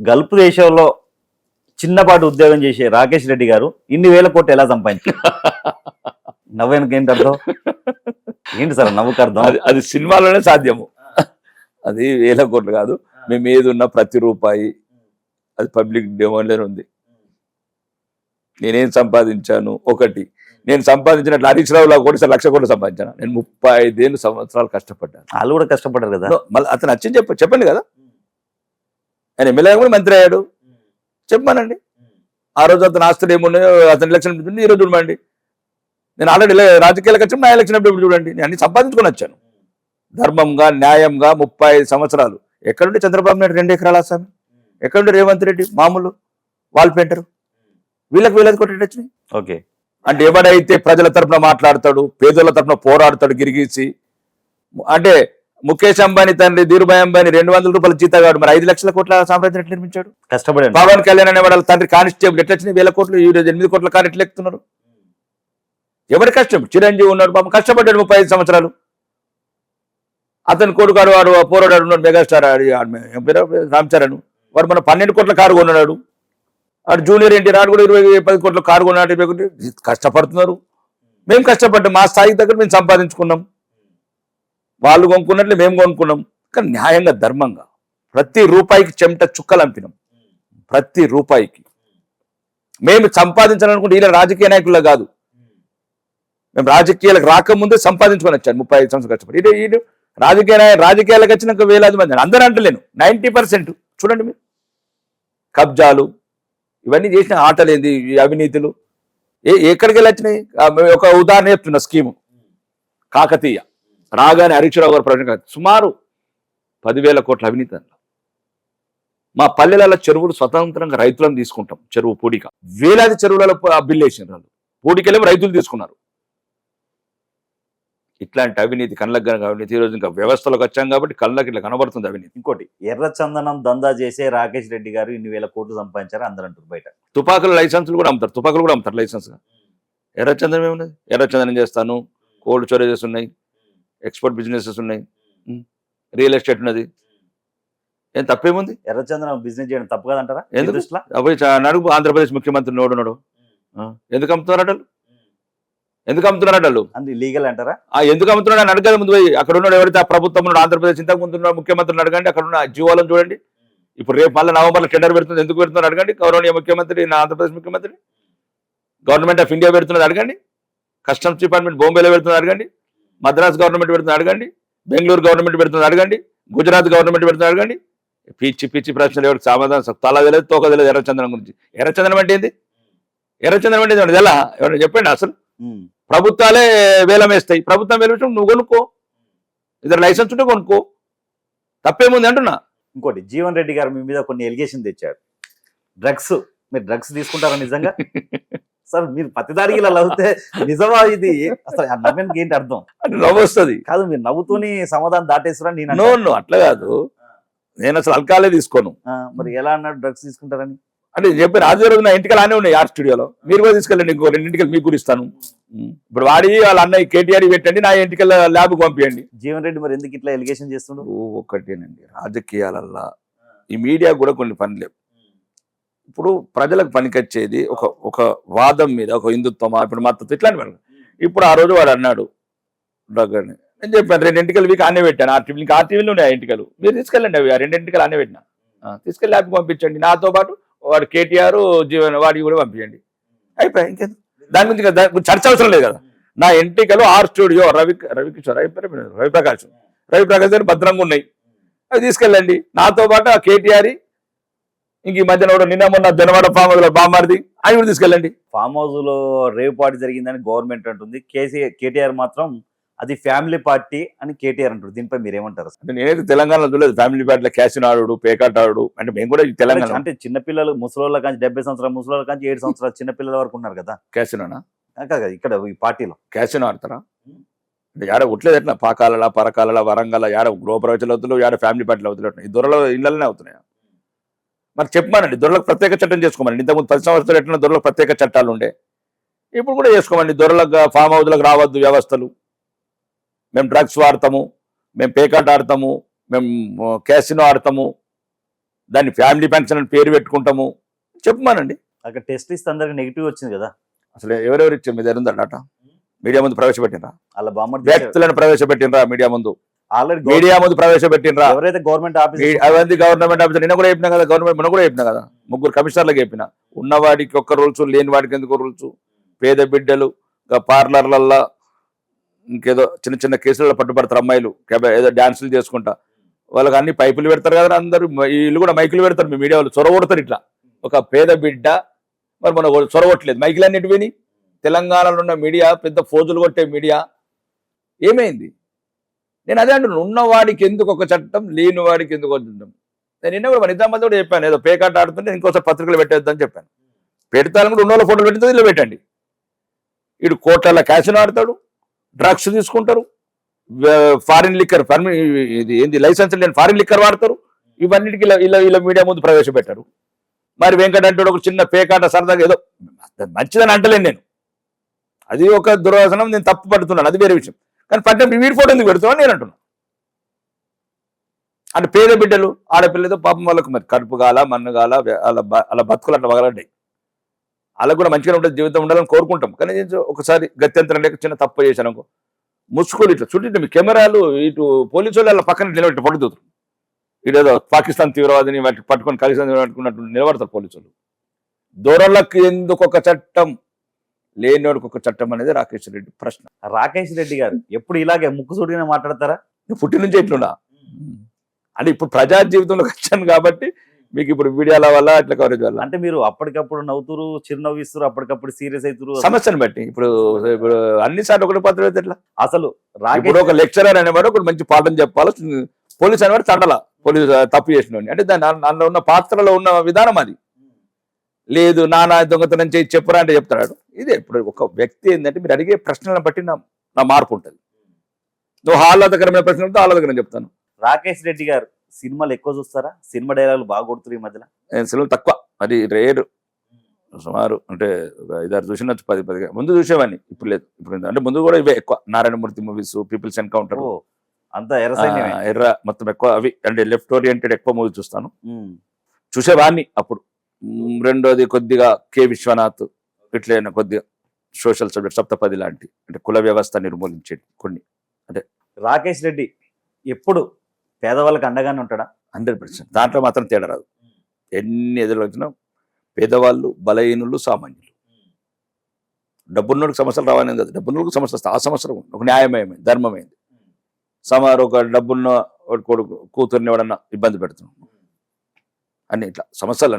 Gulf దేశంలో చిన్నపాటి ఉద్యోగం చేసే రాకేష్ రెడ్డి గారు ఇన్ని వేల కోట్లు ఎలా సంపాదించారు? నవ్వేనకి ఏంటి అర్థం? ఏంటి సార్ నవ్వుకు అర్థం అది అది సినిమాలోనే సాధ్యము. అది వేల కోట్లు కాదు. మేము ఏది ఉన్న ప్రతి రూపాయి అది పబ్లిక్ డెమోన్లోనే ఉంది. నేనేం సంపాదించాను? ఒకటి. నేను సంపాదించినట్లు హరీష్ రావులా కూడా లక్ష కోట్లు సంపాదించాను. నేను ముప్పై ఐదేళ్ళు సంవత్సరాలు కష్టపడ్డాను. వాళ్ళు కూడా కష్టపడ్డారు కదా? మళ్ళీ అతను నచ్చింది చెప్ప చెప్పండి కదా. ఆయన ఎమ్మెల్యే కూడా మంత్రి అయ్యాడు. చెప్పానండి ఆ రోజు అతను ఆస్తులు ఏమున్నాయో అతని ఎలక్షన్ ఈ రోజు చూడమండి నేను ఆల్రెడీ రాజకీయాలకు వచ్చి నా ఎలక్షన్ అప్పుడు చూడండి. నేను అన్ని సంపాదించుకొని వచ్చాను. ధర్మంగా న్యాయంగా ముప్పై ఐదు సంవత్సరాలు ఎక్కడుంటే చంద్రబాబు నాయుడు రెండు ఎకరాల ఆసామి ఎక్కడుంటే రేవంత్ రెడ్డి మామూలు వాల్ పెయింటర్ వీళ్ళకి వీళ్ళకి కొట్టేటచ్చు ఓకే. అంటే ఎవడైతే ప్రజల తరపున మాట్లాడతాడు పేదల తరపున పోరాడతాడు గిరిగీసి అంటే ముఖేష్ అంబానీ తండ్రి ధీరుభాయ్ అంబానీ రెండు వందల రూపాయల జీతగాడు. మరి ఐదు లక్షల కోట్ల సామ్రాజ్యం ఎట్లా నిర్మించాడు? కష్టపడారు పవన్ కళ్యాణ్ అనే వాళ్ళ తండ్రి కానిస్టేబుల్ ఎట్లా వచ్చినాయి? వేల కోట్లు ఈ రోజు ఎనిమిది కోట్ల కారు ఎట్లా ఎక్కుతున్నారు? ఎవరి కష్టం? చిరంజీవి ఉన్నాడు పాపం కష్టపడ్డాడు ముప్పై ఐదు సంవత్సరాలు. అతని కొడుకాడు వాడు పోరాడాడు ఉన్నాడు మెగాస్టార్? రామ్ చరణ్. వాడు మన పన్నెండు కోట్ల కారు కొన్నాడు. వాడు జూనియర్ ఎన్టీ రాడు కూడా ఇరవై పది కోట్ల కారు కొన్నాడు. కష్టపడుతున్నారు. మేము కష్టపడ్డాం. మా స్థాయి దగ్గర మేము సంపాదించుకున్నాం. వాళ్ళు కొనుక్కున్నట్లు మేము కొనుక్కున్నాం. కానీ న్యాయంగా ధర్మంగా ప్రతి రూపాయికి చెమట చుక్కలు అంపినాం ప్రతి రూపాయికి. మేము సంపాదించాలనుకుంటే ఇలా రాజకీయ నాయకుల్లో కాదు. మేము రాజకీయాలకు రాకముందే సంపాదించుకొని వచ్చాను ముప్పై ఐదు సంవత్సరాలు కష్టపడి. ఇటు రాజకీయ నాయ- రాజకీయాలకు వచ్చినాక వేలాది మంది అందరూ అంటలేను. Ninety percent. చూడండి మీరు. కబ్జాలు ఇవన్నీ చేసిన ఆటలేంది ఈ అవినీతులు. ఏ ఎక్కడికి వెళ్ళి వచ్చినాయి ఒక ఉదాహరణ చెప్తున్నా స్కీము. కాకతీయ. రాగానే హరీశ్వరరావు గారు ప్రకటన. సుమారు పదివేల కోట్ల అవినీతి మా పల్లెలలో చెరువులు స్వతంత్రంగా రైతులను తీసుకుంటాం చెరువు పూడిక. వేలాది చెరువులలో బిల్లు వేసిన వాళ్ళు. పూడికెళ్ళి రైతులు తీసుకున్నారు. ఇట్లాంటి అవినీతి కళ్ళకు అవినీతి ఈ రోజు ఇంకా వ్యవస్థలోకి వచ్చాం కాబట్టి కళ్ళకి ఇట్లా కనబడుతుంది అవినీతి. ఇంకోటి ఎర్ర చందనం దందా చేసే రాకేష్ రెడ్డి గారు ఇన్ని వేల కోట్లు సంపాదించారు అందరూ అంటారు బయట. తుపాకుల లైసెన్సులు కూడా అమ్ముతారు తుపాకులు కూడా అమ్ముతారు లైసెన్స్ ఎర్రచందనం ఏమున్నది? ఎర్రచందనం చేస్తాను కోల్డ్ స్టోరేజెస్ ఉన్నాయి ఎక్స్పోర్ట్ బిజినెసెస్ ఉన్నాయి. రియల్ ఎస్టేట్ ఉన్నది. ఏం తప్పేముంది? ఎర్ర చందనం బిజినెస్ చేయడం తప్పు కదంటారా? ఎందుకు? ఆంధ్రప్రదేశ్ ముఖ్యమంత్రి నోడున్నాడు ఎందుకు అమ్ముతున్నారట? ఎందుకు అమ్ముతున్నారట వాళ్ళు? అది లీగల్ అంటారా? ఎందుకు అమ్ముతున్నాడు అని అడగదు ముందు అక్కడ ఉన్నాడు ఎవరైతే ఆ ప్రభుత్వం ఉన్నాడు ఆంధ్రప్రదేశ్ ఇంతకు ముందు ఉన్న ముఖ్యమంత్రిని అడగండి. అక్కడ ఉన్న జీవోలను చూడండి. ఇప్పుడు రేపు మళ్ళీ నవంబర్లో టెండర్ పెడుతుంది. ఎందుకు పెడుతున్నారు అడగండి. గౌరవనీయ ముఖ్యమంత్రి నా ఆంధ్రప్రదేశ్ ముఖ్యమంత్రి. గవర్నమెంట్ ఆఫ్ ఇండియా పెడుతున్నది అడగండి. కస్టమ్స్ డిపార్ట్మెంట్ బాంబేలో పెడుతుంది అడగండి. మద్రాస్ గవర్నమెంట్ పెడుతుంది అడగండి బెంగళూరు గవర్నమెంట్ పెడుతుంది అడగండి గుజరాత్ గవర్నమెంట్ పెడుతుంది అడగండి. పిచ్చి పిచ్చి ప్రశ్నలు ఎవరికి సమాధానం తల తెలియదు తోక తెలియదు ఎర్రచందనం గురించి. ఎర్రచందనం అంటే ఏంది? ఎర్రచందనం అంటే ఏంది? ఎలా ఎవరైనా చెప్పండి అసలు. ప్రభుత్వాలే వేలం వేస్తాయి. ప్రభుత్వం వేలం నువ్వు కొనుక్కో. ఇద్దరు లైసెన్స్ ఉంటే కొనుక్కో. తప్పేముంది అంటున్నా? ఇంకోటి జీవన్ రెడ్డి గారు మీ మీద కొన్ని ఎలిగేషన్ తెచ్చారు. డ్రగ్స్. మీరు డ్రగ్స్ తీసుకుంటారా నిజంగా? సార్ మీరు పత్తిదారికి ఇలా నవ్వుతే నిజమా ఇది? అసలు ఆ నవ్వడానికి ఏంటి అర్థం? నవ్వు వస్తుంది కాదు మీరు నవ్వుతూనే సమాధానం దాటేస్తారని నేను నో. నో అట్లా కాదు. నేను అసలు అల్కాలే తీసుకోను. మరి ఎలా అన్నాడు డ్రగ్స్ తీసుకుంటారని? అంటే చెప్పి రాజు రోజు నా ఇంటికి అలానే ఉన్నాయి ఆర్ట్ స్టూడియోలో. మీరు కూడా తీసుకెళ్ళండి ఇంకో రెండింటికి మీకు కూడా ఇస్తాను. ఇప్పుడు వాడి వాళ్ళ అన్నయ్య కేటీఆర్ పెట్టండి నా ఇంటికి ల్యాబ్కి పంపించండి జీవన్ రెడ్డి మరి ఎందుకు ఇట్లా ఎలిగేషన్ చేస్తుండు? ఓ ఒకటేనండి రాజకీయాలల్లా. ఈ మీడియా కూడా కొన్ని పనులేవు ఇప్పుడు ప్రజలకు పనికొచ్చేది ఒక ఒక వాదం మీద ఒక హిందుత్వమా ఇప్పుడు మద్దతు ఇట్లాంటి పనులు. ఇప్పుడు ఆ రోజు వాడు అన్నాడు డాక్టర్ని నేను చెప్పాను రెండు ఇంటికలు మీకు ఆనే పెట్టాను. ఆర్టీవీ ఆ టీవీలు ఉన్నాయి ఆ ఇంటికలు. మీరు తీసుకెళ్ళండి అవి ఆ రెండు ఇంటికలు ఆనే పెట్టినా తీసుకెళ్ళి ల్యాబ్కి పంపించండి. నాతో పాటు వాడు కేటీఆర్ జీవన్ వాడికి కూడా పంపించండి. అయిపోయి ఇంకేం దాని గురించి చర్చ అవసరం లేదు కదా. నా ఎంటికలు ఆర్ స్టూడియో రవి రవికిషోర్ రవి పేరు రవిప్రకాష్. రవిప్రకాష్ గారు భద్రంగా ఉన్నాయి. అవి తీసుకెళ్ళండి. నాతో పాటు ఆ కేటీఆర్ ఇంక ఈ మధ్యన కూడా నిన్న మొన్న జనవాడ ఫామ్ హౌస్లో బామ్మారిది అవి కూడా తీసుకెళ్ళండి. ఫామ్ హౌస్లో రేవ్ పార్టీ జరిగిందని గవర్నమెంట్ అంటుంది. కేసీ కేటీఆర్ మాత్రం అది ఫ్యామిలీ పార్టీ అని కేటీఆర్ అంటారు. దీనిపై మీరు ఏమంటారు? అంటే నేనైతే తెలంగాణలో చూడలేదు. ఫ్యామిలీ పార్టీలో క్యాసిన్ ఆడు పేకాట్ ఆడు అంటే మేము కూడా తెలంగాణ అంటే చిన్నపిల్లలు ముసలోళ్ళ కానీ డెబ్బై సంవత్సరాల ముసలోళ్ళ కానీ ఏడు సంవత్సరాల చిన్నపిల్లల వరకు ఉన్నారు కదా. క్యాసినోనా ఇక్కడ ఈ పార్టీలో. క్యాసినో ఆడతారా? అంటే యాడ ఉట్లేదు ఎట్లా? పాకాల పరకాల వరంగల్ యాడ గృహప్రవేశాలు అవుతున్నావు యాడ ఫ్యామిలీ పార్టీలు అవుతున్నాయి. ఈ దొరల ఇళ్ళనే అవుతున్నాయి? మరి చెప్పమానండి దొరలకు ప్రత్యేక చట్టం చేసుకోమని ఇంతకుముందు పది సంవత్సరాలు ఎట్లా దొరలకు ప్రత్యేక చట్టాలు ఉండే. ఇప్పుడు కూడా చేసుకోమండి దొరలకు ఫామ్ హౌస్లకు రావద్దు వ్యవస్థలు. మేము డ్రగ్స్ వాడతాము మేము పేకాట్ ఆడతాము మేము క్యాసినో ఆడతాము దాన్ని ఫ్యామిలీ పెన్షన్ అని పేరు పెట్టుకుంటాము. చెప్పమానండి అక్కడ టెస్ట్ ఇస్తే అందరికి నెగిటివ్ వచ్చింది కదా. అసలు ఎవరెవరు ఇచ్చారు? మీ దగ్గర ఉందా డాటా? మీడియా ముందు ప్రవేశపెట్టినరా అలా బామ్మర్ వ్యక్తులను ప్రవేశపెట్టినరా మీడియా ముందు? ఆల్రెడీ మీడియా ముందు ప్రవేశపెట్టినరా ఎవరైతే గవర్నమెంట్ ఆఫీస్ అవన్నీ గవర్నమెంట్ ఆఫీసర్ నిన్న కూడా చెప్పినా కదా గవర్నమెంట్ మొన్న కూడా చెప్పినా కదా ముగ్గురు కమిషనర్లకు చెప్పిన. ఉన్నవాడికి ఒక్క రూల్స్ లేని వాడికి ఎందుకు రూల్స్? పేద బిడ్డలు ఇంకా పార్లర్లల్లో ఇంకేదో చిన్న చిన్న కేసులలో పట్టుబడతారు అమ్మాయిలు ఏదో డాన్సులు చేసుకుంటా. వాళ్ళకి అన్ని పైపులు పెడతారు కదా అందరూ వీళ్ళు కూడా మైకులు పెడతారు మీ మీడియా వాళ్ళు చొరగొడతారు ఇట్లా. ఒక పేద బిడ్డ మరి మన చొరగొట్టలేదు. మైకులు అన్నిటి విని తెలంగాణలో ఉన్న మీడియా పెద్ద ఫోజులు కొట్టే మీడియా ఏమైంది? నేను అదే అంటున్నాను ఉన్నవాడికి ఎందుకు ఒక చట్టం లేని వాడికి ఎందుకు ఒక చట్టం? నేను నిన్న కూడా నిజామాబాద్ కూడా చెప్పాను ఏదో పేకాట ఆడుతుంటే ఇంకోసారి పత్రికలు పెట్టేద్దని చెప్పాను. పెడతాను కూడా ఉన్న వాళ్ళ ఫోటోలు పెట్టింది ఇలా పెట్టండి. ఇటు కోట్లలో క్యాసిన్ ఆడతాడు డ్రగ్స్ తీసుకుంటారు ఫారిన్ లిక్కర్ పర్మి ఇది ఏంది లైసెన్స్ లేని ఫారిన్ లిక్కర్ వాడతారు ఇవన్నిటికి ఇలా ఇలా ఇలా మీడియా ముందు ప్రవేశపెట్టారు. మరి వెంకట అంటే ఒక చిన్న పేకాట సరదాగా ఏదో మంచిదని అంటలేను నేను. అది ఒక దుర్వాసనం నేను తప్పు పడుతున్నాను అది వేరే విషయం. కానీ పట్టినప్పుడు వీడి ఫోటో ఎందుకు పెడుతున్నాను నేను అంటున్నాను అంటే పేద బిడ్డలు ఆడపిల్లతో పాపం వాళ్ళకు మరి కడుపు గాల మన్ను గాల అలా అలా బతుకులు అట్లా వగలంటాయి అలా కూడా మంచిగా ఉంటుంది జీవితం ఉండాలని కోరుకుంటాం. కానీ ఒకసారి గత్యంతరం లేక చిన్న తప్పు చేశాను అనుకో ముసుగులు ఇట్లా చుట్టూ మీ కెమెరాలు ఇటు పోలీసు వాళ్ళు అలా పక్కన నిలబెట్టి పడుతున్నారు ఇదేదో పాకిస్తాన్ తీవ్రవాదిని పట్టుకొని కలిసి పట్టుకున్నట్టు నిలబడతారు పోలీసులు దూరంలోకి ఎందుకు ఒక చట్టం లేనివాడికి ఒక చట్టం అనేది రాకేష్ రెడ్డి ప్రశ్న. రాకేష్ రెడ్డి గారు ఎప్పుడు ఇలాగే ముక్కు సూటిగానే మాట్లాడతారా? పుట్టి నుంచి ఎట్లున్నా? అంటే ఇప్పుడు ప్రజా జీవితంలోకి వచ్చాను కాబట్టి మీకు ఇప్పుడు మీడియాల వల్ల అట్లా కవరేజ్ వల్ల. అంటే మీరు అప్పటికప్పుడు నవ్వుతురు చిరునవ్వు ఇస్తారు అప్పటికప్పుడు సీరియస్ అవుతారు సమస్యను బట్టి. ఇప్పుడు ఇప్పుడు అన్ని సార్లు ఒకటి పత్రం అయితే ఎట్లా? అసలు ఇప్పుడు ఒక లెక్చరర్ అనేవాడు ఒక మంచి పాఠం చెప్పాలి పోలీస్ అనేవాడు చండల పోలీస్ తప్పు చేసిన అంటే దాని అందులో ఉన్న పాత్రలో ఉన్న విధానం అది. లేదు నానా దొంగతనం చేసి చెప్పురా అంటే చెప్తాడు ఇదే ఇప్పుడు ఒక వ్యక్తి ఏంటంటే మీరు అడిగే ప్రశ్నలను బట్టి నా నా మార్పు ఉంటుంది. నువ్వు ఆహ్లాదకరమైన ప్రశ్నలతో ఆహ్లాదకరం చెప్తాను. రాకేష్ రెడ్డి గారు సినిమాలు ఎక్కువ చూస్తారా? సినిమా డైలాగులు బాగా కొడుతున్నారు ఈ మధ్యలో. నేను సెలవు తక్కువ అది రేరు. సుమారు అంటే ఒక ఐదారు చూసినచ్చు పది పది ముందు చూసేవాడిని ఇప్పుడు లేదు. ఇప్పుడు. అంటే ముందు కూడా ఇవే ఎక్కువ. నారాయణమూర్తి మూవీస్ పీపుల్స్ ఎన్కౌంటర్ అంతా ఎర్ర ఎర్ర మొత్తం ఎక్కువ అవి. అంటే లెఫ్ట్ ఓరియంటెడ్ ఎక్కువ మూవీ చూస్తాను. చూసేవాడిని అప్పుడు. రెండోది కొద్దిగా కె. విశ్వనాథ్. ఇట్లైనా కొద్దిగా సోషల్ సబ్జెక్ట్ సప్తపది లాంటి అంటే కుల వ్యవస్థ నిర్మూలించేది కొన్ని రాకేష్ రెడ్డి ఎప్పుడు పేదవాళ్ళకి అండగానే ఉంటాడా? Hundred percent. దాంట్లో మాత్రం తేడా రాదు. ఎన్ని ఎదురు వచ్చినా పేదవాళ్ళు బలహీనులు సామాన్యులు. డబ్బున్నోడికి సమస్యలు రావాలని కాదు. డబ్బున్నోడికి సమస్య వస్తే ఆ సమస్య ఒక న్యాయమైంది ధర్మమైంది? సమారు ఒక డబ్బున్న కొడుకు కూతుర్ని ఎవడన్నా ఇబ్బంది పెడుతున్నాం అన్ని ఇట్లా సమస్యలు